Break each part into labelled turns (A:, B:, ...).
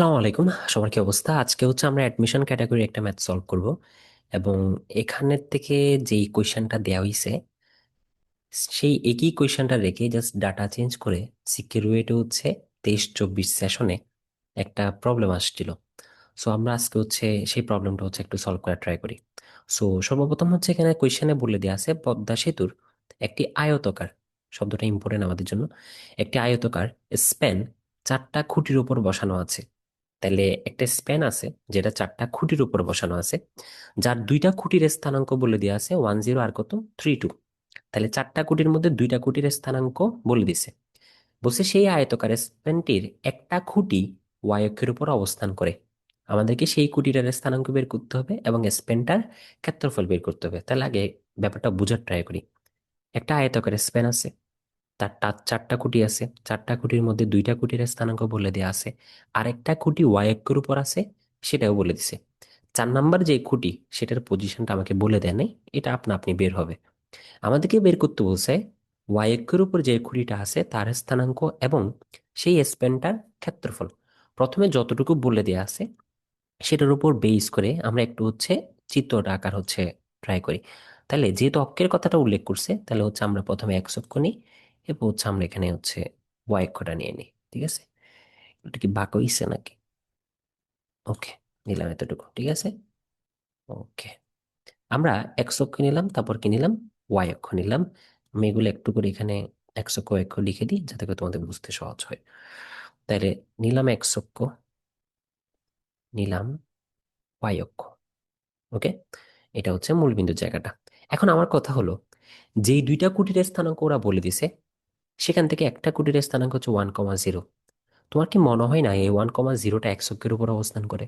A: আসসালামু আলাইকুম। সবার কি অবস্থা? আজকে হচ্ছে আমরা অ্যাডমিশন ক্যাটাগরি একটা ম্যাথ সলভ করব এবং এখানের থেকে যেই কোয়েশ্চেনটা দেওয়া হয়েছে সেই একই কোয়েশ্চেনটা রেখে জাস্ট ডাটা চেঞ্জ করে সিকিউরিটি হচ্ছে তেইশ চব্বিশ সেশনে একটা প্রবলেম আসছিল। সো আমরা আজকে হচ্ছে সেই প্রবলেমটা হচ্ছে একটু সলভ করার ট্রাই করি। সো সর্বপ্রথম হচ্ছে এখানে কোয়েশ্চেনে বলে দেওয়া আছে, পদ্মা সেতুর একটি আয়তকার, শব্দটা ইম্পর্টেন্ট আমাদের জন্য, একটি আয়তকার স্প্যান চারটা খুঁটির উপর বসানো আছে। তাহলে একটা স্প্যান আছে যেটা চারটা খুঁটির উপর বসানো আছে, যার দুইটা খুঁটির স্থানাঙ্ক বলে দেওয়া আছে ওয়ান জিরো আর কত? থ্রি টু তাহলে চারটা খুঁটির মধ্যে দুইটা খুঁটির স্থানাঙ্ক বলে দিছে। বলছে সেই আয়তকার স্প্যানটির একটা খুঁটি ওয়াই অক্ষের উপর অবস্থান করে। আমাদেরকে সেই খুঁটিটার স্থানাঙ্ক বের করতে হবে এবং স্প্যানটার ক্ষেত্রফল বের করতে হবে। তাহলে আগে ব্যাপারটা বোঝার ট্রাই করি। একটা আয়তকার স্প্যান আছে তার চারটা খুঁটি আছে। চারটা খুঁটির মধ্যে দুইটা খুঁটির স্থানাঙ্ক বলে দেওয়া আছে। আরেকটা খুঁটি ওয়াই অক্ষের উপর আছে, সেটাও বলে দিছে। চার নাম্বার যে খুঁটি, সেটার পজিশনটা আমাকে বলে দেয় নাই, এটা আপনা আপনি বের হবে। আমাদেরকে বের করতে বলছে ওয়াই অক্ষের উপর যে খুঁটিটা আছে, তার স্থানাঙ্ক এবং সেই স্প্যানটার ক্ষেত্রফল। প্রথমে যতটুকু বলে দেওয়া আছে, সেটার উপর বেস করে আমরা একটু হচ্ছে চিত্রটা আকার হচ্ছে ট্রাই করি। তাহলে যেহেতু অক্ষের কথাটা উল্লেখ করছে, তাহলে হচ্ছে আমরা প্রথমে এক্স অক্ষ নিই। এরপর হচ্ছে আমরা এখানে হচ্ছে ওয়াই অক্ষটা নিয়ে নিই, ঠিক আছে? এটা কি বাঁক হইছে নাকি? ওকে, নিলাম এতটুকু, ঠিক আছে? ওকে, আমরা এক্স অক্ষ নিলাম, তারপর কি নিলাম? ওয়াই অক্ষ নিলাম। আমি এগুলো একটু করে এখানে এক্স অক্ষ অক্ষ লিখে দিই, যাতে করে তোমাদের বুঝতে সহজ হয়। তাহলে নিলাম এক্স অক্ষ, নিলাম ওয়াই অক্ষ, ওকে? এটা হচ্ছে মূলবিন্দুর জায়গাটা। এখন আমার কথা হলো, যেই দুইটা কুটির স্থানাঙ্ক ওরা বলে দিছে সেখান থেকে একটা কুটির স্থানাঙ্ক হচ্ছে ওয়ান কমা জিরো তোমার কি মনে হয় না এই ওয়ান কমা জিরোটা এক অক্ষের উপর অবস্থান করে?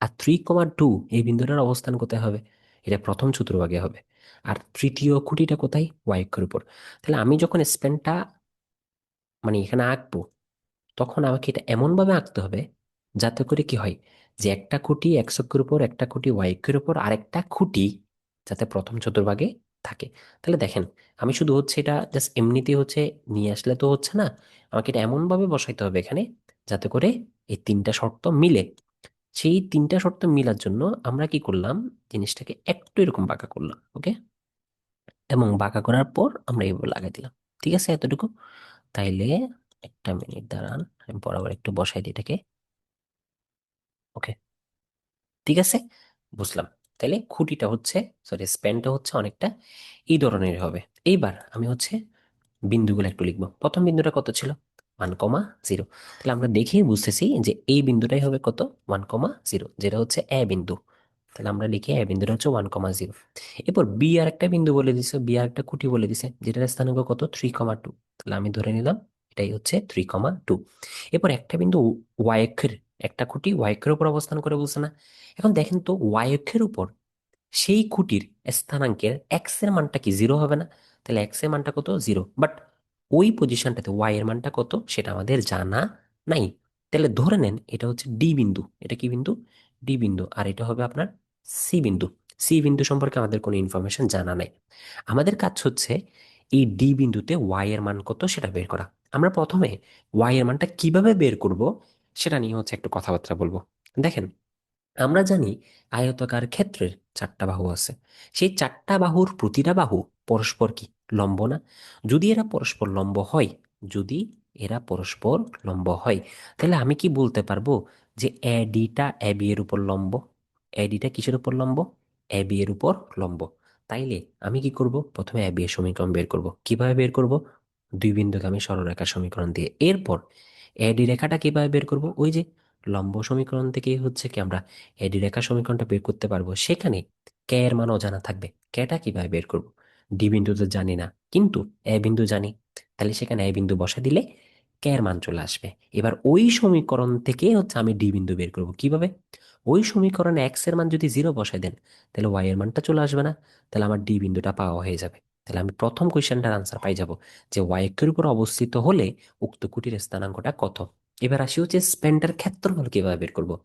A: আর থ্রি কমা টু এই বিন্দুটার অবস্থান কোথায় হবে? এটা প্রথম চতুর্ভাগে হবে। আর তৃতীয় খুঁটিটা কোথায়? ওয়াই অক্ষের উপর। তাহলে আমি যখন স্প্যানটা মানে এখানে আঁকবো, তখন আমাকে এটা এমনভাবে আঁকতে হবে যাতে করে কি হয়? যে একটা খুঁটি এক্স অক্ষের উপর, একটা খুঁটি ওয়াই অক্ষের উপর, আরেকটা খুঁটি যাতে প্রথম চতুর্ভাগে থাকে। তাহলে দেখেন, আমি শুধু হচ্ছে এটা জাস্ট এমনিতে হচ্ছে নিয়ে আসলে তো হচ্ছে না, আমাকে এটা এমনভাবে বসাইতে হবে এখানে যাতে করে এই তিনটা শর্ত মিলে। সেই তিনটা শর্ত মিলার জন্য আমরা কি করলাম, জিনিসটাকে একটু এরকম বাঁকা করলাম ওকে এবং বাঁকা করার পর আমরা এইভাবে লাগাই দিলাম, ঠিক আছে এতটুকু? তাইলে একটা মিনিট দাঁড়ান, আমি বরাবর একটু বসাই দিই এটাকে ওকে ঠিক আছে? বুঝলাম। তাইলে খুঁটিটা হচ্ছে সরি স্প্যানটা হচ্ছে অনেকটা এই ধরনের হবে। এইবার আমি হচ্ছে বিন্দুগুলো একটু লিখব। প্রথম বিন্দুটা কত ছিল? ওয়ান কমা জিরো তাহলে আমরা দেখেই বুঝতেছি যে এই বিন্দুটাই হবে কত? ওয়ান কমা জিরো যেটা হচ্ছে এ বিন্দু। তাহলে আমরা লিখি এ বিন্দুটা হচ্ছে ওয়ান কমা জিরো এরপর বি আর একটা বিন্দু বলে দিছে, বি আর একটা খুঁটি বলে দিছে, যেটার স্থানাঙ্ক কত? থ্রি কমা টু তাহলে আমি ধরে নিলাম, এটাই হচ্ছে থ্রি কমা টু এরপর একটা বিন্দু ওয়াই অক্ষের একটা খুঁটি ওয়াই অক্ষের উপর অবস্থান করে বলছে না। এখন দেখেন তো ওয়াই অক্ষের উপর সেই খুঁটির স্থানাঙ্কের এক্সের মানটা কি জিরো হবে না? তাহলে এক্সের মানটা কত? জিরো বাট ওই পজিশনটাতে ওয়াই এর মানটা কত? সেটা আমাদের জানা নাই। তাহলে ধরে নেন এটা হচ্ছে ডি বিন্দু। এটা কি বিন্দু? ডি বিন্দু। আর এটা হবে আপনার সি বিন্দু। সি বিন্দু সম্পর্কে আমাদের কোনো ইনফরমেশন জানা নাই। আমাদের কাজ হচ্ছে এই ডি বিন্দুতে ওয়াই এর মান কত সেটা বের করা। আমরা প্রথমে ওয়াই এর মানটা কীভাবে বের করব? সেটা নিয়ে হচ্ছে একটু কথাবার্তা বলব। দেখেন, আমরা জানি আয়তাকার ক্ষেত্রের চারটা বাহু আছে। সেই চারটা বাহুর প্রতিটা বাহু পরস্পর কি? লম্ব না? যদি এরা পরস্পর লম্ব হয়, যদি এরা পরস্পর লম্ব হয়, তাহলে আমি কি বলতে পারব যে এ ডিটা এ বি এর উপর লম্ব? এ ডিটা কিসের উপর লম্ব? এ বি এর উপর লম্ব। তাইলে আমি কি করব? প্রথমে এ বি এর সমীকরণ বের করব। কীভাবে বের করব? দুই বিন্দুগামী সরলরেখার সমীকরণ দিয়ে। এরপর এ ডি রেখাটা কীভাবে বের করব? ওই যে লম্ব সমীকরণ থেকেই হচ্ছে কি আমরা এডি রেখা সমীকরণটা বের করতে পারব। সেখানে কে এর মান অজানা থাকবে। কেটা কীভাবে বের করব? ডি বিন্দু তো জানি না, কিন্তু এ বিন্দু জানি। তাহলে সেখানে এ বিন্দু বসা দিলে কে এর মান চলে আসবে। এবার ওই সমীকরণ থেকে হচ্ছে আমি ডি বিন্দু বের করব কীভাবে? ওই সমীকরণে এক্সের মান যদি জিরো বসাই দেন, তাহলে ওয়াই এর মানটা চলে আসবে না। তাহলে আমার ডি বিন্দুটা পাওয়া হয়ে যাবে। তাহলে আমি প্রথম কোয়েশ্চেনটার আনসার পাই যাব যে ওয়াই এর উপর অবস্থিত হলে উক্ত কুটির স্থানাঙ্কটা কত? এবার আসি হচ্ছে স্প্যানটার ক্ষেত্রফল কীভাবে বের করব?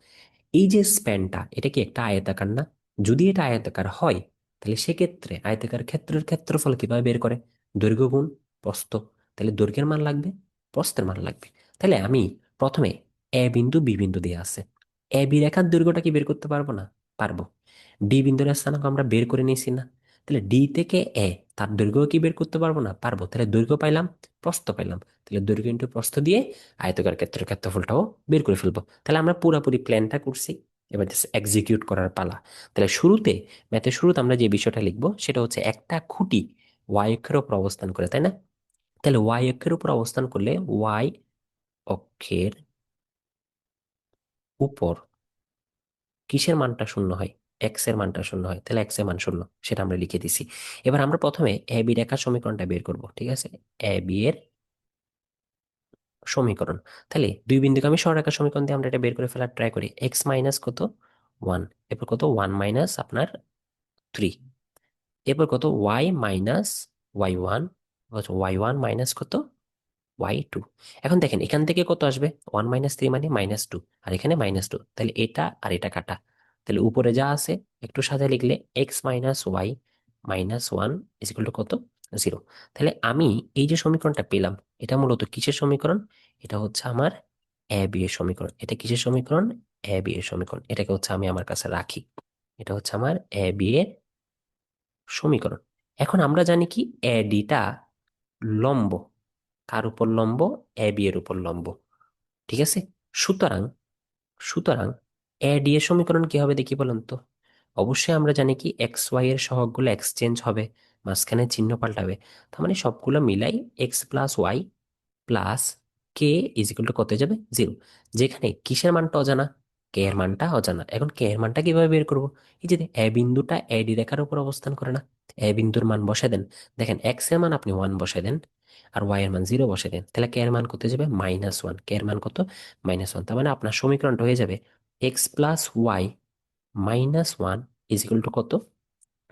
A: এই যে স্প্যানটা এটা কি একটা আয়তাকার না? যদি এটা আয়তাকার হয়, তাহলে সেক্ষেত্রে আয়তাকার ক্ষেত্রের ক্ষেত্রফল কীভাবে বের করে? দৈর্ঘ্য গুণ, প্রস্থ। তাহলে দৈর্ঘ্যের মান লাগবে, প্রস্থের মান লাগবে। তাহলে আমি প্রথমে এ বিন্দু বি বিন্দু দিয়ে আছে। এ বি রেখার দৈর্ঘ্যটা কি বের করতে পারব না? পারব। ডি বিন্দুর স্থানাঙ্ক আমরা বের করে নিয়েছি না। তাহলে ডি থেকে এ তার দৈর্ঘ্য কি বের করতে পারব না? পারব। তাহলে দৈর্ঘ্য পাইলাম, প্রস্থ পাইলাম। তাহলে দৈর্ঘ্য ইন্টু প্রস্থ দিয়ে আয়তকার ক্ষেত্রের ক্ষেত্রফলটাও বের করে ফেলব। তাহলে আমরা পুরোপুরি প্ল্যানটা করছি, এবার জাস্ট এক্সিকিউট করার পালা। তাহলে শুরুতে, ম্যাথের শুরুতে আমরা যে বিষয়টা লিখব, সেটা হচ্ছে একটা খুঁটি ওয়াই অক্ষের উপর অবস্থান করে, তাই না? তাহলে ওয়াই অক্ষের উপর অবস্থান করলে ওয়াই অক্ষের উপর কিসের মানটা শূন্য হয়? এক্সের মানটা শূন্য হয়, তাহলে এক্সের মান শূন্য, সেটা আমরা লিখে দিছি। এবার আমরা প্রথমে এ বি রেখার সমীকরণটা বের করব, ঠিক আছে? এ বি এর সমীকরণ, তাহলে দুই বিন্দুকে আমি সরলরেখার সমীকরণ দিয়ে আমরা এটা বের করে ফেলার ট্রাই করি এক্স মাইনাস কত? ওয়ান এরপর কত? ওয়ান মাইনাস আপনার থ্রি এরপর কত? Y minus Y one Y one minus কত? ওয়াই টু এখন দেখেন, এখান থেকে কত আসবে? ওয়ান মাইনাস থ্রি মানে মাইনাস টু আর এখানে মাইনাস টু তাহলে এটা আর এটা কাটা। তাহলে উপরে যা আছে, একটু সাথে লিখলে X minus Y minus one equal two কত? জিরো তাহলে আমি এই যে সমীকরণটা পেলাম, এটা মূলত কিসের সমীকরণ? এটা হচ্ছে আমার এ বি এর সমীকরণ। এটা কিসের সমীকরণ? এ বি এর সমীকরণ। এটাকে হচ্ছে আমি আমার কাছে রাখি। এটা হচ্ছে আমার এ বি এর সমীকরণ। এখন আমরা জানি কি? এ ডিটা লম্ব। কার উপর লম্ব? এ বি এর উপর লম্ব। ঠিক আছে? সুতরাং সুতরাং এ ডি এর সমীকরণ কি হবে দেখি বলুন তো? অবশ্যই আমরা জানি কি এক্স ওয়াই এর সহগগুলো এক্সচেঞ্জ হবে মাঝখানে চিহ্ন পাল্টাবে। তার মানে সবগুলো মিলাই x plus y plus k equal to কত যাবে? জিরো যেখানে কিসের মানটা অজানা কে এর মানটা অজানা। এখন কে এর মানটা কীভাবে বের করব? এই যে এ বিন্দুটা এ ডি রেখার উপর অবস্থান করে না। এ বিন্দুর মান বসে দেন। দেখেন এক্সের মান আপনি ওয়ান বসে দেন, আর ওয়াই এর মান জিরো বসে দেন। তাহলে কে এর মান কত যাবে? মাইনাস ওয়ান কে এর মান কত? মাইনাস ওয়ান তার মানে আপনার সমীকরণটা হয়ে যাবে x plus y minus one equal to কত?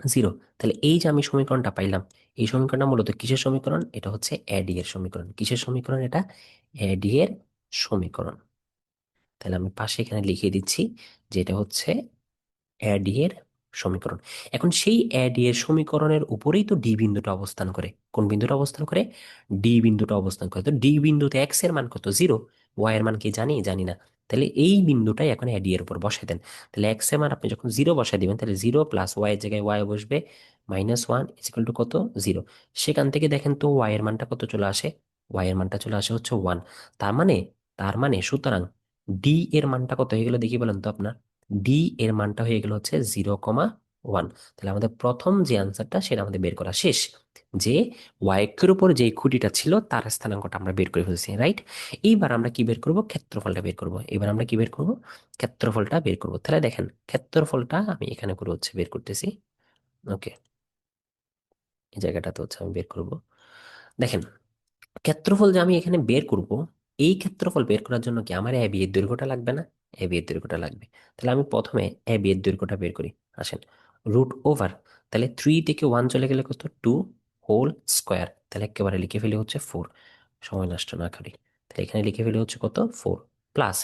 A: জিরো তাহলে এই যে আমি সমীকরণটা পাইলাম, এই সমীকরণটা মূলত কিসের সমীকরণ? এটা হচ্ছে এডি এর সমীকরণ। কিসের সমীকরণ এটা? এডি এর সমীকরণ। তাহলে আমি পাশে এখানে লিখে দিচ্ছি যে এটা হচ্ছে এডি এর সমীকরণ। এখন সেই এডি এর সমীকরণের উপরেই তো ডি বিন্দুটা অবস্থান করে। কোন বিন্দুটা অবস্থান করে? ডি বিন্দুটা অবস্থান করে। তো ডি বিন্দুতে এক্সের মান কত? জিরো ওয়াই এর মান কি জানি? জানি না। তাহলে এই বিন্দুটাই এখন এডি এর উপর বসাই দেন। তাহলে এক্স এম মান আপনি যখন জিরো বসাই দিবেন, তাহলে জিরো প্লাস ওয়াই এর জায়গায় ওয়াই বসবে মাইনাস ওয়ান ইজিক্যাল টু কত? জিরো সেখান থেকে দেখেন তো ওয়াই এর মানটা কত চলে আসে? ওয়াই এর মানটা চলে আসে হচ্ছে ওয়ান তার মানে তার মানে সুতরাং ডি এর মানটা কত হয়ে গেল দেখি বলেন তো আপনার। ডি এর মানটা হয়ে গেল হচ্ছে জিরো কমা ওয়ান তাহলে আমাদের প্রথম যে আনসারটা সেটা আমাদের বের করা শেষ। যে ওয়াইকের উপর যে খুঁটিটা ছিল, তার স্থানাঙ্কটা আমরা বের করে ফেলছি রাইট এইবার আমরা কি বের করব? ক্ষেত্রফলটা বের করব। এবার আমরা কি বের করব? ক্ষেত্রফলটা বের করব। তাহলে দেখেন, ক্ষেত্রফলটা আমি এখানে করে হচ্ছে বের করতেছি। ওকে এই জায়গাটাতে হচ্ছে আমি বের করব। দেখেন, ক্ষেত্রফল যে আমি এখানে বের করব, এই ক্ষেত্রফল বের করার জন্য কি আমার এ বি এর দৈর্ঘ্যটা লাগবে না? এ বি এর দৈর্ঘ্যটা লাগবে। তাহলে আমি প্রথমে এ বি এর দৈর্ঘ্যটা বের করি। আসেন রুট ওভার তাহলে থ্রি থেকে ওয়ান চলে গেলে কত? টু হোল স্কোয়ার তাহলে একেবারে লিখে ফেলি হচ্ছে ফোর সময় নষ্ট না করি। তাহলে এখানে লিখে ফেলি হচ্ছে কত? Four plus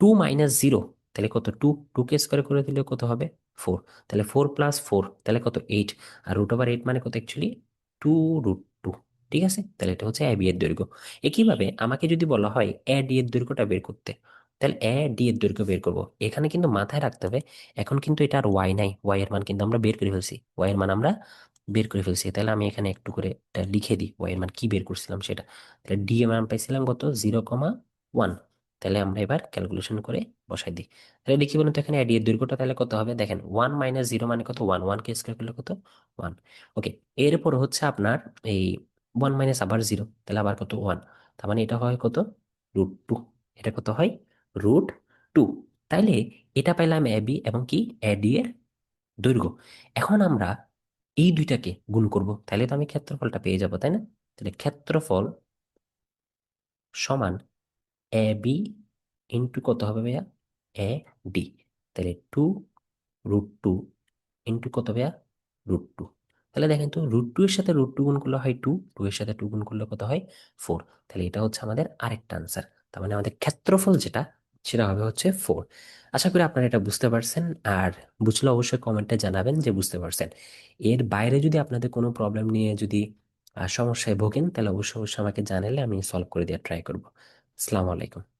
A: two minus zero তাহলে কত? টু কে স্কোয়ার করে দিলে কত হবে? ফোর তাহলে ফোর প্লাস ফোর তাহলে কত? এইট আর রুট ওভার এইট মানে কত অ্যাকচুয়ালি টু রুট টু ঠিক আছে? তাহলে এটা হচ্ছে এ বি এর দৈর্ঘ্য। একইভাবে আমাকে যদি বলা হয় এ এর দৈর্ঘ্যটা বের করতে তাহলে এ ডি এর দৈর্ঘ্য বের করব। এখানে কিন্তু মাথায় রাখতে হবে, এখন কিন্তু এটা আর ওয়াই নাই। ওয়াই এর মান কিন্তু আমরা বের করে ফেলছি। ওয়াই এর মান আমরা বের করে ফেলছি। তাহলে আমি এখানে একটু করে এটা লিখে দিই ওয়াই এর মান কি বের করছিলাম সেটা। তাহলে ডি এর মান পাইছিলাম কত? জিরো কমা ওয়ান তাহলে আমরা এবার ক্যালকুলেশন করে বসাই দিই। তাহলে লিখি বলুন তো এখানে এর দৈর্ঘ্যটা তাহলে কত হবে? দেখেন ওয়ান মাইনাস জিরো মানে কত? ওয়ান ওয়ান কে স্কোয়ার করলে কত? ওয়ান ওকে এরপর হচ্ছে আপনার এই ওয়ান মাইনাস আবার জিরো তাহলে আবার কত? ওয়ান তার মানে এটা হয় কত? রুট টু এটা কত হয়? রুট টু তাইলে এটা পাইলাম এ বি এবং কি? এ ডি এর দৈর্ঘ্য। এখন আমরা এই দুইটাকে গুণ করব। তাহলে তো আমি ক্ষেত্রফলটা পেয়ে যাব, তাই না? তাহলে ক্ষেত্রফল সমান এ বি ইন্টু কত হবে ভাইয়া? এ ডি তাহলে টু রুট টু ইন্টু কত ভাইয়া? রুট টু তাহলে দেখেন তো রুট টু এর সাথে রুট টু গুণ করলে হয় টু টু এর সাথে টু গুণ করলে কত হয়? ফোর তাহলে এটা হচ্ছে আমাদের আরেকটা আনসার তার মানে আমাদের ক্ষেত্রফল যেটা সেটা হবে হচ্ছে ফোর আশা করি আপনারা এটা বুঝতে পারছেন। আর বুঝলে অবশ্যই কমেন্টে জানাবেন যে বুঝতে পারছেন। এর বাইরে যদি আপনাদের কোনো প্রবলেম নিয়ে যদি সমস্যায় ভোগেন, তাহলে অবশ্যই অবশ্যই আমাকে জানালে আমি সলভ করে দেওয়ার ট্রাই করব। আসসালামু আলাইকুম।